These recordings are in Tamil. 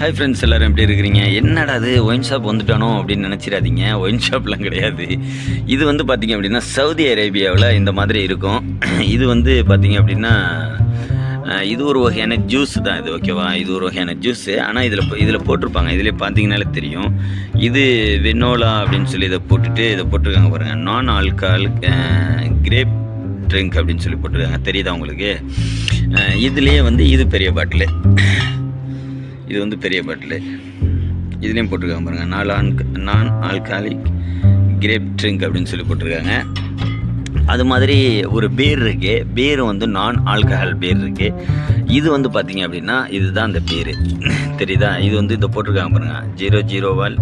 ஹாய் ஃப்ரெண்ட்ஸ் எல்லோரும் எப்படி இருக்கிறீங்க? என்னடா அது ஒயின் ஷாப் வந்துட்டானோ அப்படின்னு நினச்சிடாதீங்க. ஒயின் ஷாப்லாம் கிடையாது. இது வந்து பார்த்திங்க அப்படின்னா சவுதி அரேபியாவில் இந்த மாதிரி இருக்கும். இது வந்து பார்த்திங்க அப்படின்னா இது ஒரு வகையான ஜூஸ் தான் இது ஓகேவா இது ஒரு வகையான ஜூஸு ஆனால் இதில் இதில் போட்டிருப்பாங்க. இதில் பார்த்தீங்கனாலே தெரியும். இது வெனோலா அப்படின்னு சொல்லி இதை போட்டுட்டு இதை போட்டிருக்காங்க பாருங்கள் நான் ஆல்கால் கிரேப் ட்ரிங்க் அப்படின்னு சொல்லி போட்டிருக்காங்க. தெரியுதா உங்களுக்கு? இதுலேயே வந்து இது பெரிய பாட்டிலு இது வந்து பெரிய பாட்டிலு. இதுலேயும் போட்டிருக்காங்க பாருங்கள் நாலு ஆன் நான் ஆல்காலிக் கிரேப் ட்ரிங்க் அப்படின்னு சொல்லி போட்டிருக்காங்க. அது மாதிரி ஒரு பேர் இருக்குது பேர் வந்து நான் ஆல்கஹால் பேர் இருக்குது இது வந்து பார்த்தீங்க அப்படின்னா இதுதான் அந்த பேர். தெரியுதா? இது வந்து இதை போட்டிருக்காங்க பாருங்கள் zero zero vol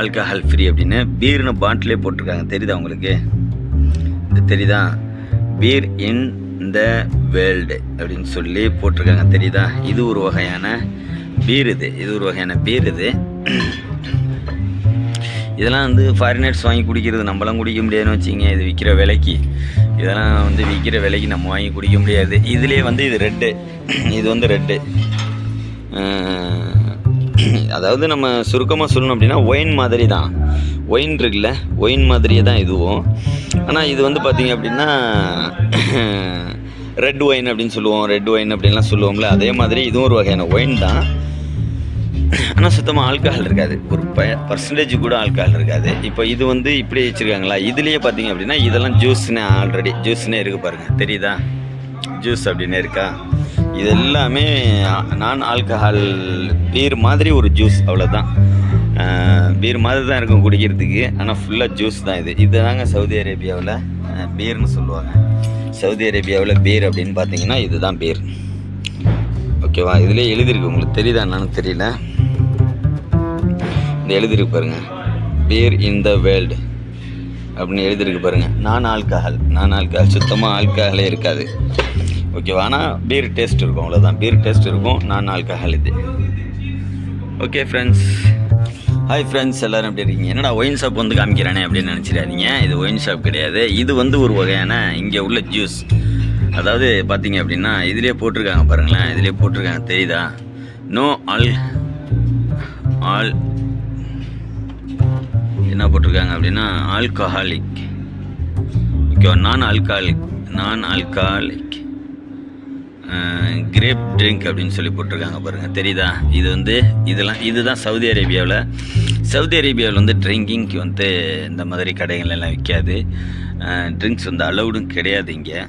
alcohol free அப்படின்னு பீர்னு பாட்டிலே போட்டிருக்காங்க. தெரியுதா உங்களுக்கு? இது தெரியுதா? பீர் இன் த வேர்ல்டு அப்படின்னு சொல்லி போட்டிருக்காங்க. தெரியுதா? இது ஒரு வகையான பீர் இது இது ஒரு வகையான பீர் இது இதெல்லாம் வந்து ஃபாரினர்ஸ் வாங்கி குடிக்கிறது. நம்மளாம் குடிக்க முடியாதுன்னு வச்சிங்க இது விற்கிற விலைக்கு. இதெல்லாம் வந்து விற்கிற விலைக்கு நம்ம வாங்கி குடிக்க முடியாது. இதுலேயே வந்து இது ரெட்டு. இது வந்து ரெட்டு. அதாவது நம்ம சுருக்கமாக சொல்லணும் அப்படின்னா ஒயின் மாதிரி தான். ஒயின் இருக்குல்ல? ஒயின் மாதிரியே தான் இதுவும். ஆனால் இது வந்து பார்த்திங்க அப்படின்னா ரெட் ஒயின் அப்படின்னு சொல்லுவோம். ரெட் ஒயின் அப்படின்லாம் சொல்லுவோம்ல. அதே மாதிரி இதுவும் ஒரு வகையான ஒயின் தான். ஆனால் சுத்தமாக ஆல்கஹால் இருக்காது. ஒரு ப பர்சன்டேஜ் கூட ஆல்கஹால் இருக்காது. இப்போ இது வந்து இப்படி வச்சுருக்காங்களா? இதுலேயே பார்த்தீங்க அப்படின்னா இதெல்லாம் ஜூஸ்னு ஆல்ரெடி ஜூஸ்னே இருக்குது பாருங்கள் தெரியுதா? ஜூஸ் அப்படின்னு இருக்கா? இது எல்லாமே நான் ஆல்கஹால் பீர் மாதிரி ஒரு ஜூஸ் அவ்வளோதான் பீர் மாதிரி தான் இருக்கும் குடிக்கிறதுக்கு. ஆனால் ஃபுல்லாக ஜூஸ் தான் இது. இதுதாங்க சவுதி அரேபியாவில் பீர்னு சொல்லுவாங்க. சவுதி அரேபியாவில் பீர் அப்படின்னு பார்த்தீங்கன்னா இதுதான் பீர். ஓகேவா? இதுலேயே எழுதியிருக்கு உங்களுக்கு. தெரியுதா என்னன்னு தெரியல. இந்த எழுதியிருக்கு பாருங்க. பீர் இன் த வேர்ல்டு அப்படின்னு எழுதியிருக்கு பாருங்க. நான் ஆல்கஹால் நான் ஆல்கஹால் சுத்தமாக ஆல்கஹாலே இருக்காது. ஓகேவா ஆனால் பீர் டேஸ்ட் இருக்கும் அவ்வளோதான் பீர் டேஸ்ட் இருக்கும் நான் ஆல்கஹால் இது. ஓகே ஃப்ரெண்ட்ஸ் ஹாய் ஃப்ரெண்ட்ஸ் எல்லோரும் எப்படி இருக்கீங்க? என்னடா ஒயின் ஷாப் வந்து காமிக்கிறானே அப்படின்னு நினச்சிடாதீங்க. இது ஒயின் ஷாப் கிடையாது. இது வந்து ஒரு வகையான இங்கே உள்ள ஜூஸ் அதாவது பார்த்தீங்க அப்படின்னா இதிலே போட்டிருக்காங்க பாருங்களேன். இதிலே போட்டிருக்காங்க. தெரியுதா? நோ ஆல் ஆல் போட்டிருக்காங்க அப்படின்னா ஆல்கஹாலிக் ஓகேவா நான் ஆல்கஹாலிக் நான் ஆல்கஹாலிக் கிரேப் ட்ரிங்க் அப்படின்னு சொல்லி போட்டிருக்காங்க பாருங்கள் தெரியுதா? இது வந்து இதெல்லாம் இதுதான் சவுதி அரேபியாவில். சவுதி அரேபியாவில் வந்து ட்ரிங்கிங்க்கு வந்து இந்த மாதிரி கடைகள் எல்லாம் விற்காது. ட்ரிங்க்ஸ் வந்து அலௌடும் கிடையாது இங்கே.